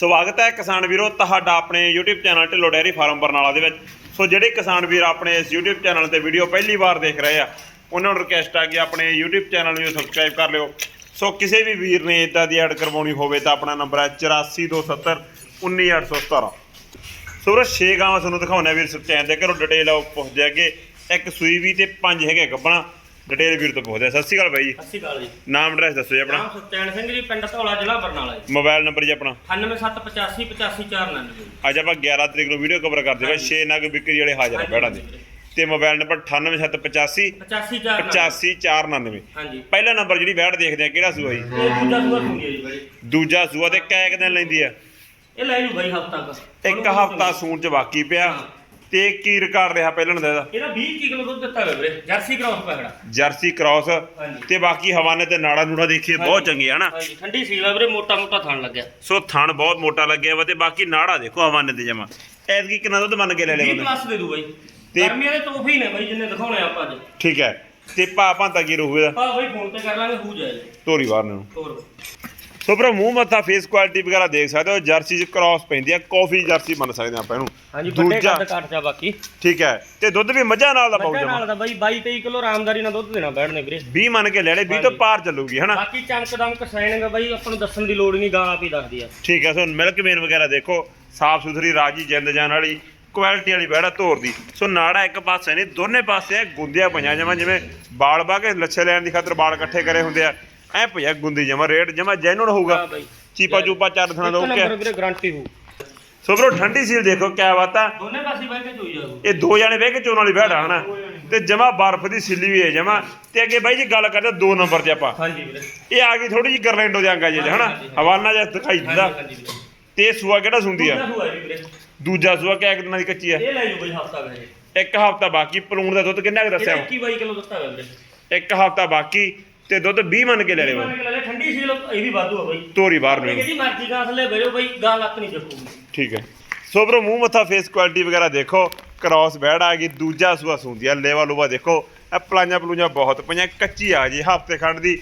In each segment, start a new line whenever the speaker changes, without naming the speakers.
ਸਵਾਗਤ ਹੈ ਕਿਸਾਨ ਵੀਰੋ ਤੁਹਾਡਾ ਆਪਣੇ YouTube channel Dhillon dairy farm Barnala ਦੇ ਵਿੱਚ। ਸੋ ਜਿਹੜੇ ਕਿਸਾਨ ਵੀਰ ਆਪਣੇ ਇਸ YouTube ਚੈਨਲ ਤੇ ਵੀਡੀਓ ਪਹਿਲੀ ਵਾਰ ਦੇਖ ਰਹੇ ਆ, ਉਹਨਾਂ ਨੂੰ ਰਿਕਵੈਸਟ ਆ ਕਿ ਆਪਣੇ YouTube ਚੈਨਲ ਨੂੰ ਸਬਸਕ੍ਰਾਈਬ ਕਰ ਲਿਓ। ਸੋ ਕਿਸੇ ਵੀ ਵੀਰ ਨੇ ਇਦਾਂ ਦੀ ਐਡ ਕਰਵਾਉਣੀ ਹੋਵੇ ਤਾਂ ਆਪਣਾ ਨੰਬਰ ਹੈ 8427 19817 ਸੋ ਵੀਰੋ 6 ਗਾਵਾਂ ਤੁਹਾਨੂੰ ਦਿਖਾਉਣਾ ਵੀਰ ਸੁਚੈਨ ਦੇ, ਘਰੋਂ ਡਿਟੇਲ ਪੁੱਛਦੇ ਅੱਗੇ ਇੱਕ ਸੂਈ ਵੀ ਤੇ ਪੰਜ ਹੈਗੇ ਗੱਬਣਾ ਡਿਟੇਲ ਵੀਰ ਤੋਂ ਪੁੱਛਦੇ ਆ। ਸਤਿ ਸ਼੍ਰੀ ਅਕਾਲ ਬਾਈ ਜੀ।
ਸਤਿ ਸ਼੍ਰੀ ਅਕਾਲ ਜੀ।
ਨਾਮ ਐਡਰੈਸ ਦੱਸੋ ਜੀ ਆਪਣਾ।
ਨਾਮ ਸੁਖਚੈਨ ਸਿੰਘ ਜੀ ਪਿੰਡ ਧੌਲਾ ਜ਼ਿਲ੍ਹਾ ਬਰਨਾਲਾ ਜੀ।
ਮੋਬਾਈਲ ਨੰਬਰ ਜੀ ਆਪਣਾ।
9785 85499 ਜੀ
ਅੱਜ ਆਪਾਂ 11 ਤਰੀਕ ਨੂੰ ਵੀਡੀਓ ਕਵਰ ਕਰਦੇ ਪਏ 6 ਨਗ ਵਿਕਰੀ ਵਾਲੇ ਹਾਜ਼ਰ ਆ ਬੈੜਾਂ ਦੇ। ਤੇ ਮੋਬਾਈਲ ਨੰਬਰ 98785
85499
85499
ਹਾਂਜੀ।
ਪਹਿਲਾ ਨੰਬਰ ਜਿਹੜੀ ਬੈੜ ਦੇਖਦੇ ਆ ਕਿਹੜਾ ਸੂਆ ਜੀ?
ਦੂਜਾ ਸੂਆ ਹੁੰਦੀ ਹੈ ਜੀ ਬੜੀ
ਦੂਜਾ ਸੂਆ ਤੇ ਕੈ ਕੁ ਦਿਨ ਲੈਂਦੀ ਆ?
ਇਹ ਲੈ ਜੂ ਬਾਈ ਹਫਤਾ ਤੱਕ
ਇੱਕ ਹਫਤਾ ਸੂਣ ਚ ਬਾਕੀ ਪਿਆ। ਤੇ ਕੀ ਰਿਕਾਰਡ ਰਿਹਾ ਪਹਿਲਣ ਦਾ ਇਹਦਾ
ਇਹਦਾ 20 ਕਿਲੋ ਦੁੱਧ ਦਿੱਤਾ ਹੋਇਆ ਵੀਰੇ? ਜਰਸੀ ਕ੍ਰਾਸ ਪਕੜਾ
ਜਰਸੀ ਕ੍ਰਾਸ
ਹਾਂਜੀ।
ਤੇ ਬਾਕੀ ਹਵਾਨੇ ਤੇ ਨਾੜਾ ਨੂੜਾ ਦੇਖੀਏ ਬਹੁਤ ਚੰਗੀ ਹੈ ਨਾ
ਹਾਂਜੀ ਠੰਡੀ ਸੀਲ ਆ ਵੀਰੇ ਮੋਟਾ ਮੋਟਾ ਥਣ ਲੱਗਿਆ।
ਸੋ ਥਣ ਬਹੁਤ ਮੋਟਾ ਲੱਗਿਆ ਵਾ ਤੇ ਬਾਕੀ ਨਾੜਾ ਦੇਖੋ ਹਵਾਨੇ ਤੇ ਜਮਾ। ਐਤਕੀ ਕਿੰਨਾ ਦੁੱਧ ਮੰਨ ਕੇ ਲੈ ਲੈ
20
ਬੰਦੇ?
ਪਲੱਸ ਦੇ ਦੂ ਬਾਈ।
ਤੇ-
ਗਰਮੀਆਂ ਦੇ ਤੋਹਫੇ ਹੀ ਨੇ ਬਾਈ ਜਿੰਨੇ ਦਿਖਾਉਣੇ ਆਪਾਂ ਅੱਜ।
ਠੀਕ ਹੈ। ਤੇ ਪਾ ਭਾਂਤਾ ਕੀ ਰਹੂਗਾ ਇਹਦਾ?
ਆ ਬਾਈ ਫੋਨ ਤੇ ਕਰ ਲਾਂਗੇ ਹੋ ਜਾਏ।
ਧੋਰੀ ਬਾਹਰ ਨੂੰ।
ਹੋਰ।
ਸੋ ਭਰਾ ਮੂੰਹ ਮੱਥਾ ਫੇਸ ਕੁਆਲਿਟੀ ਵਗੈਰਾ ਦੇਖ ਸਕਦੇ ਹੋ ਜਰਸੀ ਚ ਕ੍ਰਾਸ ਪੈਂਦੀ ਆ ਕਾਫੀ ਜਰਸੀ ਮੰਨ ਸਕਦੇ ਆ ਆਪਾਂ ਇਹਨੂੰ।
ਹਾਂਜੀ ਵੱਡੇ ਕੱਦ ਕੱਟ ਜਾ ਬਾਕੀ।
ਠੀਕ ਹੈ ਤੇ ਦੁੱਧ ਵੀ ਮੱਝਾਂ ਨਾਲ ਦਾ ਪਾਉ
ਮੱਝਾਂ ਨਾਲ ਦਾ ਬਾਈ 22 23 ਕਿਲੋ ਆਰਾਮਦਾਰੀ ਨਾਲ ਦੁੱਧ ਦੇਣਾ ਬੈਠਨੇ ਵੀਰੇ।
20 ਮੰਨ ਕੇ ਲੈ ਲੈ 20 ਤੋਂ ਪਾਰ ਚੱਲੂਗੀ ਹਨਾ?
ਬਾਕੀ ਚਮਕ ਦਮਕ ਸਾਈਨਿੰਗ ਬਾਈ ਆਪਾਂ ਨੂੰ ਦੱਸਣ ਦੀ ਲੋੜ ਨਹੀਂ ਗਾਂ ਆਪ ਹੀ ਦੱਸਦੀ ਆ।
ਠੀਕ ਹੈ ਸੋ ਮਿਲਕ ਵੇਨ ਵਗੈਰਾ ਦੇਖੋ ਸਾਫ਼ ਸੁਥਰੀ ਰਾਜੀ ਜਿੰਦ ਜਾਨ ਵਾਲੀ ਕੁਆਲਿਟੀ ਵਾਲੀ ਬੈੜਾ ਧੋਰ ਦੀ। ਸੋ ਨਾੜਾ ਇੱਕ ਪਾਸੇ ਨਹੀਂ ਦੋਨੇ ਪਾਸੇ ਗੁੰਦਿਆ ਪਈਆਂ ਜਮਾ ਜਿਵੇਂ ਬਾਲ ਬਾ ਕੇ ਲੱਛੇ ਲੈਣ ਦੀ ਖਾਤਰ ਬਾਲ ਇਕੱਠੇ ਕਰੇ ਹੁੰਦੇ ਆ। ਐ ਪਿਆ ਗੁੰਦੀ ਜਮਾ ਰੇਟ ਜਮਾ ਜੈਨੂਨ ਹੋਊਗਾ।
ਹਾਂ ਬਾਈ।
ਚੀਪਾ ਚੂਪਾ ਚਾਰ ਥਾਂ ਦਾ
ਇੱਕ ਨੰਬਰ ਵੀਰੇ ਗਾਰੰਟੀ ਹੋ
ਸੋ ਬਰੋ ਠੰਡੀ ਸੀਲ ਦੇਖੋ ਕਿਆ ਬਾਤ ਆ।
ਦੋਨੇ ਪਾਸੇ ਬਹਿ ਕੇ ਚੋਈ ਜਾਓ।
ਇਹ ਦੋ ਜਣੇ ਬਹਿ ਕੇ ਚੋਣ ਵਾਲੀ ਬੈਠਾ ਹਨਾ? ਤੇ ਜਮਾ ਬਰਫ਼ ਦੀ ਸਿੱਲੀ ਵੀ ਹੈ ਜਮਾ। ਤੇ ਅੱਗੇ ਬਾਈ ਜੀ ਗੱਲ ਕਰਦੇ ਦੋ ਨੰਬਰ ਤੇ ਆਪਾਂ।
ਹਾਂਜੀ ਵੀਰੇ।
ਇਹ ਆ ਗਈ ਥੋੜੀ ਜੀ ਗਰਲੈਂਡੋ ਅੰਗਾ ਜੇ ਹਨਾ? ਹਵਾਨਾ ਜਿਹਾ ਦਿਖਾਈ ਦਿੰਦਾ।
ਹਾਂਜੀ ਹਾਂਜੀ ਵੀਰੇ।
ਤੇ ਸੂਆ ਕਿਹੜਾ ਸੁੰਦੀ ਆ?
ਹੋਇਆ ਜੀ ਵੀਰੇ।
ਦੂਜਾ ਸੂਆ ਕਿਆ ਇੱਕ ਦਿਨਾਂ ਦੀ ਕੱਚੀ ਆ?
ਇਹ ਲੈ ਜਾਓ ਬਾਈ ਹਫਤਾ ਵੀਰੇ
ਇੱਕ ਹਫਤਾ ਬਾਕੀ ਪਲੂਣ ਦਾ ਦੁੱਧ ਕਿੰਨਾ ਕੁ
ਇਹਦਾ
ਦੱਸਿਆ
21 22 ਕਿਲੋ ਦਿੱਤਾ ਹੋਇਆ ਵੀਰੇ।
ਇੱਕ ਹਫਤਾ ਬਾਕੀ। ਤੇ ਦੁੱਧ 20 ਮੰਨ ਕੇ ਲੈ ਲੈ
ਮੰਨ ਕੇ ਲੈ ਲੈ, ਠੰਡੀ ਸੀ ਇਹ ਵੀ ਵਾਧੂ ਆ ਬਾਈ।
ਤੋਰੀ ਬਾਹਰ ਨੂੰ
ਇਹਦੀ ਮਰਜ਼ੀ ਗਾਂ ਥੱਲੇ ਬਹਿਓ ਬਾਈ ਗਾਂ ਲੱਤ ਨਹੀਂ ਚੱਕੂਗੀ
ਠੀਕ ਹੈ। ਸੋ ਬਰੋ ਮੂੰਹ ਮੱਥਾ ਫੇਸ ਕੁਆਲਿਟੀ ਵਗੈਰਾ ਦੇਖੋ। ਕ੍ਰਾਸ ਬੈੜ ਆ ਗਈ ਦੂਜਾ ਸੂਆ ਸੁੰਦੀ ਆ ਲੇਵਾ ਲੂਵਾ ਦੇਖੋ। ਇਹ ਪਲਾਈਆਂ ਪਲੂਈਆਂ ਬਹੁਤ ਪਈਆਂ ਕੱਚੀ ਆ ਜੀ ਹਫ਼ਤੇ ਖੰਡ ਦੀ।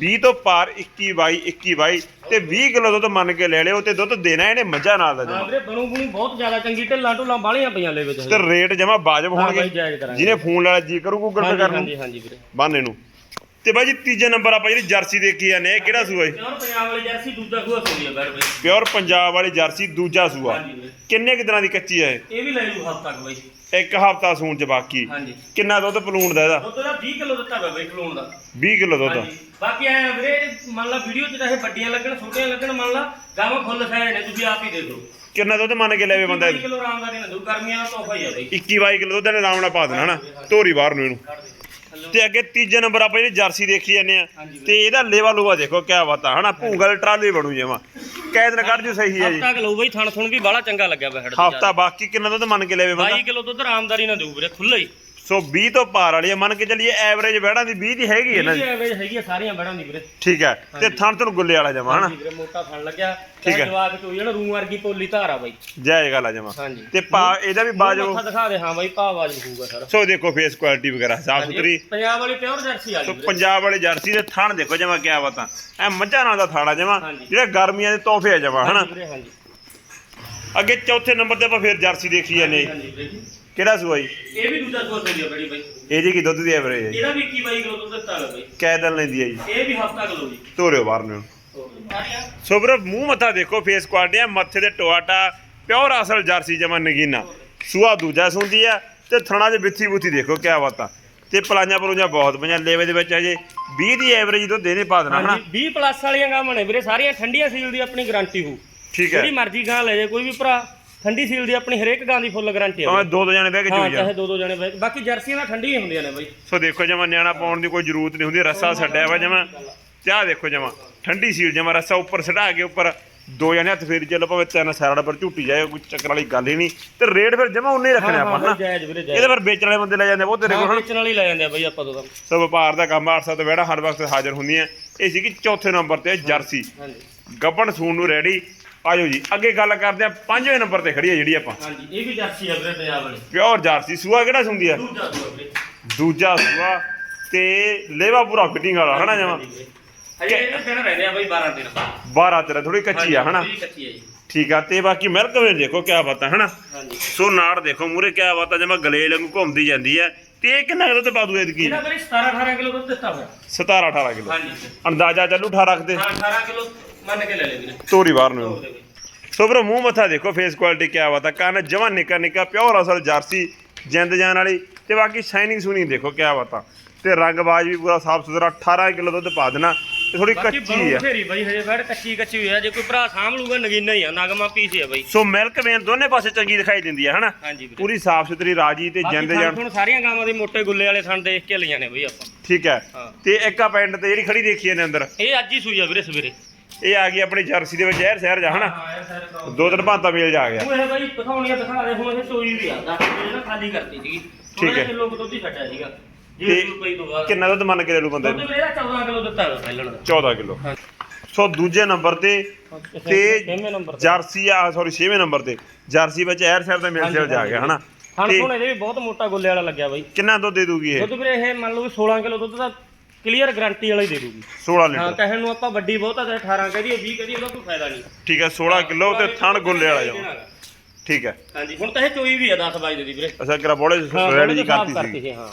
20 ਤੋਂ ਪਾਰ 21 22 21 22 ਤੇ 20 ਕਿਲੋ ਦੁੱਧ ਮੰਨ ਕੇ ਲੈ ਲਿਓ ਤੇ ਦੁੱਧ ਦੇਣਾ ਇਹਨੇ ਮੱਝਾਂ ਨਾਲ ਦਾ
ਹਾਂ ਵੀਰੇ ਬਣੂ ਬਣੂ ਬਹੁਤ ਜ਼ਿਆਦਾ ਚੰਗੀ ਢਿੱਲਾਂ ਢੁੱਲਾਂ ਬਾਲੀਆਂ ਪਈਆਂ ਲੈ ਵਿੱਚ।
ਤੇ ਰੇਟ ਜਮਾ
ਬਾਈ
ਹੋਣਗੇ ਜਿਹਨੇ ਫੋਨ ਵਾਲਾ ਜੀ ਕਰੂ ਗੂਗਲ ਪੇ ਕਰਨ
ਹਾਂਜੀ ਹਾਂਜੀ ਵੀਰੇ।
ਬਾਨੇ ਨੂੰ ਤੇ ਬਾਈ ਜੀ ਤੀਜੇ ਨੰਬਰ ਆਪਾਂ ਜਿਹੜੀ ਜਰਸੀ ਦੇਖੀ ਜਾਂਦੇ ਇਹ ਕਿਹੜਾ ਸੂਆ ਹੈ
ਪਿਓਰ ਪੰਜਾਬ ਵਾਲੀ ਜਰਸੀ ਦੂਜਾ ਖੂਆ ਸੋਈ ਆ ਬੈਠ ਬਾਈ।
ਪਿਓਰ ਪੰਜਾਬ ਵਾਲੀ ਜਰਸੀ ਦੂਜਾ ਸੂਆ। ਕਿੰਨੇ ਕਿ ਦਿਨਾਂ ਦੀ ਕੱਚੀ ਹੈ
ਇਹ? ਵੀ ਲੈ ਜੂ ਹਫਤਾ ਤੱਕ ਬਾਈ।
ਇੱਕ ਹਫਤਾ ਸੂਣ ਚ ਬਾਕੀ।
ਹਾਂਜੀ।
ਕਿੰਨਾ ਦੁੱਧ ਪਲੂਣ ਦਾ ਇਹਦਾ?
ਦੁੱਧ ਦਾ 20 ਕਿਲੋ ਦਿੱਤਾ ਬਾਈ ਕਲੋਨ ਦਾ।
20 ਕਿਲੋ ਦੁੱਧ
ਹਾਂਜੀ। ਬਾਕੀ ਐ ਵੀਰੇ ਮੰਨ ਲਾ ਵੀਡੀਓ 'ਚ ਚਾਹੇ ਵੱਡੀਆਂ ਲੱਗਣ ਛੋਟੀਆਂ ਲੱਗਣ ਮੰਨ ਲਾ ਗਾਵਾਂ ਫੁੱਲ ਸਾਇ ਨੇ ਤੁਸੀਂ ਆਪ ਹੀ ਦੇਖ। ਲਓ
ਕਿੰਨਾ ਦੁੱਧ ਮੰਨ ਕੇ ਲੈਵੇ ਬੰਦਾ
20 ਕਿਲੋ ਆਰਾਮਦਾਰੀ ਨਾਲ ਦੂ ਗਰਮੀਆਂ ਦਾ ਤੋਹਫਾ ਹੀ ਆ ਬਾਈ।
21 22 ਕਿਲੋ ਦੁੱਧ ਇਹਨੇ ਆਰਾਮ ਨਾਲ ਪਾ ਦੇਣਾ ਹਨਾ? ਧੋਰੀ ਬਾਹਰ ਨੂੰ ਇਹਨੂੰ।
ਦੇ।
ਤੇ ਅੱਗੇ ਤੀਜੇ ਨੰਬਰ ਆਪਾਂ ਜਿਹੜੀ ਜਰਸੀ ਦੇਖੀ ਜਾਂਦੇ ਆ। ਤੇ ਇਹਦਾ ਲੇਵਾ ਲੂਵਾ ਦੇਖੋ ਕਿਆ ਬਾਤਾਂ ਹਨਾ ਭੂਗਲ ਟਰਾਲੀ ਬਣੂ ਜਾਵਾਂ। ਕੈ ਦਿਨ ਕੱਢ ਜੂ ਸਹੀ ਹੈ ਜੀ।
ਹਫਤਾ ਕਿਲੋ ਬਾਈ ਥਣ ਥੁਣ ਵੀ ਬੜਾ ਚੰਗਾ ਲੱਗਿਆ ਬਹਿੜ
ਹਫਤਾ ਬਾਕੀ ਕਿੰਨਾ ਦੁੱਧ ਮੰਨ ਕੇ ਲੈਵੇ ਬੰਦਾ?
22 ਕਿਲੋ ਦੁੱਧ ਆਰਾਮਦਾਰੀ ਨਾਲ ਦੂ ਵੀਰੇ ਖੁੱਲਾ ਹੀ।
ਸੋ 20 ਤੋਂ ਪਾਰ ਵਾਲੀ ਮੰਨ ਕੇ ਚੱਲੀਏ ਐਵਰੇਜ ਬੈੜਾਂ ਦੀ 20 ਦੀ ਹੈਗੀ ਹੈ ਨਾ
ਇਹ ਐਵਰੇਜ ਹੈਗੀ ਆ ਸਾਰੀਆਂ ਬੜਾਂ ਦੀ ਵੀਰੇ।
ਠੀਕ ਹੈ ਤੇ ਥਣ ਤਨ ਗੁੱਲੇ ਵਾਲਾ ਜਮਾ ਹਨਾ?
ਹਾਂਜੀ ਵੀਰੇ ਮੋਟਾ ਥਣ ਲੱਗਿਆ।
ਠੀਕ ਹੈ।
ਜਵਾਕ ਚੋਈ ਜਣਾ ਰੂ ਵਰਗੀ ਪੋਲੀ ਧਾਰ ਆ ਬਾਈ।
ਜਾਇਜ਼ ਗੱਲ ਆ ਜਮਾ।
ਹਾਂਜੀ।
ਤੇ ਪਾ ਇਹਦਾ ਵੀ ਬਾਜੋ।
ਮੱਥਾ ਦਿਖਾ ਦੇ ਹਾਂ ਬਾਈ ਭਾ ਆਵਾਜ਼ ਹੋਊਗਾ ਸਰ।
ਸੋ ਦੇਖੋ ਫੇਸ ਕੁਆਲਿਟੀ ਵਗੈਰਾ ਸਾਫ਼ ਸੁਥਰੀ।
ਪੰਜਾਬ ਵਾਲੀ ਪਿਓਰ ਜਰਸੀ ਆ
ਸੋ
ਵੀਰੇ।
ਪੰਜਾਬ ਵਾਲੀ ਜਰਸੀ ਦੇ ਥਣ ਦੇਖੋ ਜਮਾ ਕਿਆ ਬਾਤਾਂ। ਐ ਮੱਝਾਂ ਨਾਲ ਦਾ ਥਾਣਾ ਜਮਾ।
ਹਾਂਜੀ।
ਜਿਹੜੇ ਗਰਮੀਆਂ ਦੇ ਤੋਹਫੇ ਆ ਜਮਾ ਹਨਾ?
ਹਾਂਜੀ ਵੀਰੇ ਹਾਂਜੀ।
ਅੱਗੇ ਚੌਥੇ ਨੰਬਰ ਤੇ ਆਪਾਂ ਫੇਰ ਜਰਸੀ ਦੇਖੀ ਜਾਂਦੇ।
ਹਾਂਜੀ ਵੀਰੇ
ਕਿਹੜਾ ਸੂਆ ਜੀ?
ਇਹ ਵੀ ਦੂਜਾ ਸੂਆ ਸੋਈ ਆ ਬੜੀ ਬਾਈ
ਇਹਦੀ ਕੀ ਦੁੱਧ ਦੀ ਐਵਰੇਜ ਹੈ ਜੀ?
ਇਹਦਾ ਵੀ 21 ਬਾਈ ਕਿਲੋ ਦੁੱਧ ਦਿੱਤਾ ਹੋਇਆ ਬਾਈ?
ਕੈ ਦਿਨ ਲੈਂਦੀ ਹੈ ਜੀ।
ਇਹ ਵੀ ਹਫਤਾ ਕਿਲੋ ਜੀ।
ਤੋਰਿਓ ਬਾਹਰ ਨੂੰ। ਸੋ ਵੀਰੋ ਮੂੰਹ ਮੱਥਾ ਦੇਖੋ ਫੇਸ ਕੁਆਲਿਟੀ ਆ ਮੱਥੇ ਤੇ ਟੋਆਟਾ ਪਿਓਰ ਅਸਲ ਜਰਸੀ ਜਮਾ ਨਗੀਨਾ। ਸੂਆ ਦੂਜਾ ਸੁੰਦੀ ਆ ਤੇ ਥਣਾ ਦੇ ਬਿੱਥੀ ਬੁੱਥੀ ਦੇਖੋ ਕਿਆ ਬਾਤਾਂ। ਤੇ ਪਲਾਈਆਂ ਪਲੂਈਆਂ ਬਹੁਤ ਪਈਆਂ ਲੇਵੇ ਦੇ ਵਿੱਚ ਅਜੇ 20 ਦੀ ਐਵਰੇਜ ਤੋਂ ਦੇਣੇ ਪਾ ਦੇਣਾ ਹਨਾ?
ਹਾਂਜੀ 20 ਪਲੱਸ ਵਾਲੀਆਂ ਗਾਵਾਂ ਨੇ ਵੀਰੇ ਸਾਰੀਆਂ ਠੰਡੀਆਂ ਸੀਲ ਦੀ ਆਪਣੀ ਗਾਰੰਟੀ ਹੋ
ਠੀਕ ਹੈ।
ਜਿਹੜੀ ਮਰਜ਼ੀ ਗਾਂ ਲੈ ਜਾਏ ਕੋਈ ਵੀ ਭਰਾ। ਠੰਡੀ ਸੀਲ ਦੀ ਆਪਣੀ ਹਰੇਕ ਗਾਂ ਦੀ ਫੁੱਲ ਗਾਰੰਟੀ ਆ
ਭਾਵੇਂ। ਦੋ ਦੋ ਜਣੇ ਬਹਿ ਕੇ
ਹਾਂ
ਚੋਈ ਜਾ
ਚਾਹੇ ਦੋ ਦੋ ਜਣੇ ਬਹਿ- ਬਾਕੀ ਜਰਸੀਆਂ ਤਾਂ ਠੰਡੀਆਂ ਹੀ ਹੁੰਦੀਆਂ ਨੇ ਬਾਈ।
ਸੋ ਦੇਖੋ ਜਮਾ ਨਿਆਣਾ ਪਾਉਣ ਦੀ ਕੋਈ ਜ਼ਰੂਰਤ ਨਹੀਂ ਹੁੰਦੀ ਰੱਸਾ ਛੱਡਿਆ ਵਾ ਜਮਾ। ਚਾਹ ਦੇਖੋ ਜਮਾ ਠੰਡੀ ਸੀਲ ਜਮਾ ਰੱਸਾ ਉੱਪਰ ਸਟਾ ਕੇ ਉੱਪਰ ਦੋ ਜਣੇ ਹੱਥ ਫੇਰੀ ਚੱਲੋ ਭਾਵੇਂ ਤਿੰਨ ਸਾਈਡ ਪਰ ਝੂਟੀ ਜਾਏ ਕੋਈ ਚੱਕਰ ਵਾਲੀ ਗੱਲ ਹੀ ਨਹੀਂ। ਤੇ ਰੇਟ ਫਿਰ ਜਮਾ ਉਨੇ ਹੀ ਰੱਖਣੇ ਆਪਾਂ ਹਨਾ?
ਜਾਇਜ਼ ਵੀਰੇ ਜਾਇਜ਼।
ਇਹਦੇ ਪਰ ਵੇਚਣ ਵਾਲੇ ਬੰਦੇ ਲੈ ਜਾਂਦੇ ਉਹ ਤੇਰੇ
ਹਾਂ,
ਕੋਲ
ਵੇਚਣ ਵਾਲੀ ਲੈ ਜਾਂਦੇ ਆ ਬਾਈ ਆਪਾਂ ਤੋਂ ਤਾਂ।
ਸੋ ਵਪਾਰ ਦਾ ਕੰਮ 800 ਤੋਂ ਵਿਹੜਾ ਹਰ ਵਕਤ ਹਾਜ਼ਰ ਹੁੰਦੀਆਂ। ਇਹ ਸੀ ਕਿ ਚੌਥੇ ਨੰਬਰ ਤੇ ਜਰਸੀ।
ਹਾਂਜੀ।
ਗੱਬਣ ਸੂਣ ਨੂੰ ਰੈਡੀ। ਆਜੋ ਜੀ ਅੱਗੇ ਗੱਲ ਕਰਦੇ ਆ ਪੰਜਵੇਂ ਨੰਬਰ ਤੇ ਖੜੀ ਹੈ ਜਿਹੜੀ ਆਪਾਂ।
ਹਾਂਜੀ ਇਹ ਵੀ ਜਰਸੀ ਆ ਵੀਰੇ ਪੰਜਾਬ ਵਾਲੀ।
ਪਿਓਰ ਜਰਸੀ ਸੂਆ ਕਿਹੜਾ ਸੁੰਦੀ ਆ?
ਦੂਜਾ ਸੂਆ ਵੀਰੇ।
ਦੂਜਾ ਸੂਆ ਤੇ ਲੇਵਾ ਪੂਰਾ ਫਿਟਿੰਗ ਵਾਲਾ ਹਨਾ ਜਮਾ?
ਹਜੇ ਇਹ ਦਿਨ ਰਹਿੰਦੇ ਆ ਬਾਈ 12 ਦਿਨ
12 ਤੇਰਾ ਥੋੜੀ ਕੱਚੀ ਆ ਹਨਾ?
ਥੋੜ੍ਹੀ ਕੱਚੀ ਆ ਜੀ।
ਠੀਕ ਆ ਤੇ ਬਾਕੀ ਮਿਲਕ ਵੇ ਦੇਖੋ ਕਿਆ ਬਾਤ ਹੈ ਹਨਾ ਸੋ ਨਾੜ ਦੇਖੋ ਮੂਰੇ ਕਿਆ ਬਾਤ ਹੈ ਜਿਵੇਂ ਗਲੇ ਵਾਂਗੂ ਘੁੰਮਦੀ ਜਾਂਦੀ ਹੈ ਤੇ ਇਹ ਕਿੰਨਾ ਕਿਲੋ ਤੇ ਪਾ ਦੂ
ਇਹਦਾ ਵੀਰੇ 17 18 ਕਿਲੋ ਦੁੱਧ ਦਿੱਤਾ ਹੋਇਆ।
17 18 ਕਿਲੋ।
ਹਾਂਜੀ।
ਅੰਦਾਜ਼ਾ ਚੱਲੂ 18 ਰੱਖਦੇ
ਹਾਂ 18 ਕਿਲੋ ਮੰਨ ਕੇ ਲੈ ਲੈ ਵੀਰੇ।
ਤੋਰੀ ਬਾਹਰ ਨੂੰ।
ਦੇ।
ਸੋ ਵੀਰੋ ਮੂੰਹ ਮੱਥਾ ਦੇਖੋ ਫੇਸ ਕੁਆਲਿਟੀ ਕਿਆ ਬਾਤ ਹੈ ਕੰਨ ਜਮਾਂ ਨਿੱਕਾ ਨਿੱਕਾ ਪਿਓਰ ਅਸਲ ਜਰਸੀ ਜਿੰਦ ਜਾਨ ਵਾਲੀ। ਤੇ ਬਾਕੀ ਸ਼ਾਈਨਿੰਗ ਸੁਣੀ ਦੇਖੋ ਕਿਆ ਬਾਤ ਆ। ਤੇ ਰੰਗਬਾਜ਼ ਵੀ ਪੂਰਾ ਸਾਫ਼ ਸੁਥਰਾ 18 ਕਿਲੋ ਦੁੱਧ ਪਾ ਦੇਣਾ। ਤੇ ਥੋੜੀ ਕੱਚੀ ਆ।
ਫੇਰੀ ਬਾਈ ਹਜੇ ਬੈਠ ਕੱਚੀ ਕੱਚੀ ਹੋਈ ਆ। ਜੇ ਕੋਈ ਭਰਾ ਸਾਂਭ ਲੂਗਾ ਨਗੀਨਾ ਹੀ ਆ। ਨਗਮਾ ਪੀਸ ਆ ਬਾਈ।
ਸੋ ਮਿਲਕ ਵੇਨ ਦੋਨੇ ਪਾਸੇ ਚੰਗੀ ਦਿਖਾਈ ਦਿੰਦੀ ਹੈ ਹਨਾ? ਪੂਰੀ ਸਾਫ਼ ਸੁਥਰੀ ਰਾਜੀ ਤੇ ਜਿੰਦ ਜਾਨ।
ਥੁਣ ਸਾਰੀਆਂ ਗਾਵਾਂ ਦੇ ਮੋਟੇ ਗੁੱਲੇ ਵਾਲੇ ਥਣ ਦੇਖ ਕੇ ਲਈਆਂ ਨੇ ਬਈ ਆਪਾਂ।
ਠੀਕ ਹੈ। ਤੇ ਇੱਕ ਆ ਪੈਂਟ ਤੇ ਜਿਹੜੀ ਖੜੀ ਦੇਖੀ ਇਹਨੇ ਅੰਦਰ।
ਇਹ ਅੱਜ ਹੀ ਸੂਈ ਆ ਵੀਰੇ ਸਵੇਰੇ।
ਇਹ ਆ ਗਈ ਆਪਣੀ ਜਰਸੀ ਦੇ ਵਿੱਚ ਜ਼ਹਿਰ ਸ਼ਹਿਰ ਜਾ ਹਨਾ? ਦੋ ਦਿਨ ਭਾਂਤਾ ਮੇਲ ਜਾ ਗਿਆ।
ਉਹ ਇਹ ਬਾਈ ਦਿਖਾਉਣੀਆਂ ਦਿਖਾ ਦੇ ਹੁਣ ਇਹ ਚੋਈ ਵੀ ਆ 10 ਕਿਲੋ ਨਾ ਖਾਲੀ ਕਰਤੀ ਸੀਗੀ।
ਠੀਕ ਹੈ।
ਕਿਲੋ ਦੁੱਧ ਹੀ ਛੱਡਿਆ ਸੀਗਾ।
ਤੇ
ਜੇ ਰੁਪਏ ਤੋਂ ਬਾਅਦ
ਕਿੰਨਾ ਦੁੱਧ ਮੰਨ ਕੇ ਲੈ ਲੂ ਬੰਦੇ
ਦੁੱਧ
ਨੂੰ?
ਵੀਰੇ ਦਾ 14 ਕਿਲੋ ਦਿੱਤਾ ਹੋਇਆ ਪਹਿਲਣ ਦਾ।
14 ਕਿਲੋ। ਸੋ ਦੂਜੇ ਨੰਬਰ ਤੇ ਤੇ
ਛੇਵੇਂ ਨੰਬਰ ਤੇ।
ਜਰਸੀ ਆ ਸੌਰੀ 6ਵੇਂ ਨੰਬਰ ਤੇ। ਜਰਸੀ ਵਿੱਚ ਐਰ ਸ਼ਹਿਰ ਦਾ ਮੇਲ ਸ਼ਹਿਰ ਜਾ ਗਿਆ ਹਨਾ?
ਹਣ
ਤੇ
ਹੁਣ ਇਹਦੇ ਵੀ ਬਹੁਤ ਮੋਟਾ ਗੁੱਲੇ ਵਾਲਾ ਲੱਗਿਆ ਬਾਈ।
ਕਿੰਨਾ ਦੁੱਧ ਦੇ ਦੂਗੀ ਇਹ?
ਦੁੱਧ ਵੀਰੇ ਇਹ ਮੰਨ ਲਓ ਵੀ 16 ਕਿਲੋ ਦੁੱਧ ਦਾ ਕਲੀਅਰ ਗਾਰੰਟੀ ਵਾਲਾ ਹੀ ਦੇ ਦੂਗੀ।
16
ਹਾਂ
ਲੀਟਰ।
ਕਹਿਣ ਨੂੰ ਆਪਾਂ ਵੱਡੀ ਬਹੁਤਾ ਤੇ 18 ਕਹਦੀਏ 20 ਕਹਦੀਏ ਉਹਦਾ ਕੋਈ ਫਾਇਦਾ ਨਹੀਂ।
ਠੀਕ ਹੈ 16 ਕਿਲੋ ਤੇ ਥਣ ਗੁੱਲੇ ਵਾਲਾ ਜਾਵਾ ਠੀਕ ਹੈ।
ਹਾਂਜੀ ਹੁਣ ਤਾਂ ਇਹ ਚੋਈ ਵੀ ਆ 10 ਵਜੇ ਦੀ ਵੀਰੇ।
ਅਸਾਂ ਕਿਰਾ ਬੋਲੇ ਰੈਡੀ ਜੀ ਕਰਤੀ
ਸੀ ਹਾਂ।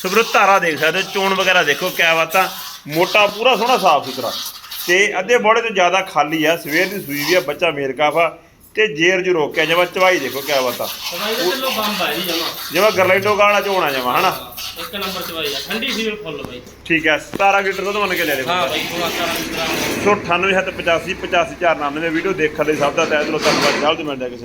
ਸੋ ਵੀਰੋ ਧਾਰਾ ਦੇਖ ਸਕਦੇ ਹੋ ਚੋਣ ਵਗੈਰਾ ਦੇਖੋ ਕਿਆ ਬਾਤਾਂ ਮੋਟਾ ਪੂਰਾ ਸੋਹਣਾ ਸਾਫ਼ ਸੁਥਰਾ। ਤੇ ਅੱਧੇ ਬੋੜੇ ਤੋਂ ਜ਼ਿਆਦਾ ਖਾਲੀ ਆ ਸਵੇਰ ਦੀ ਸੂਈ ਵੀ ਆ ਬੱਚਾ ਮੇਰ ਕਾਫਾ ਤੇ ਜੇਰ ਜੂ ਰੋਕਿਆ ਜਮਾ ਚਵਾਈ ਦੇਖੋ ਕਿਆ ਬਾਤਾਂ
ਸਵਾਈ ਦਾ ਕਿਲੋ ਬੰਬ ਆ ਜੀ ਜਮਾ।
ਜਿਵੇਂ ਗਰਲੈਂਡੋ ਗਾਣਾ ਚੋਣਾ ਜਮਾ ਹਨਾ?
ਇੱਕ ਨੰਬਰ ਚਵਾਈ ਆ ਠੰਡੀ ਸੀ ਫੁੱਲ ਬਾਈ।
ਠੀਕ ਹੈ 17 ਲੀਟਰ ਦੁੱਧ ਮੰਨ ਕੇ ਲੈ ਲੈ
ਹਾਂ ਬਾਈ ਥੋੜਾ ਕਰਾਂ
ਸੋ 98 85 85 499 ਵੀਡੀਓ ਦੇਖਣ ਲਈ ਸਭ ਦਾ ਤਹਿ ਦਿਲੋਂ ਧੰਨਵਾਦ ਜਲਦ ਮਿਲਦੇ ਹਾਂ ਕਿਸੇ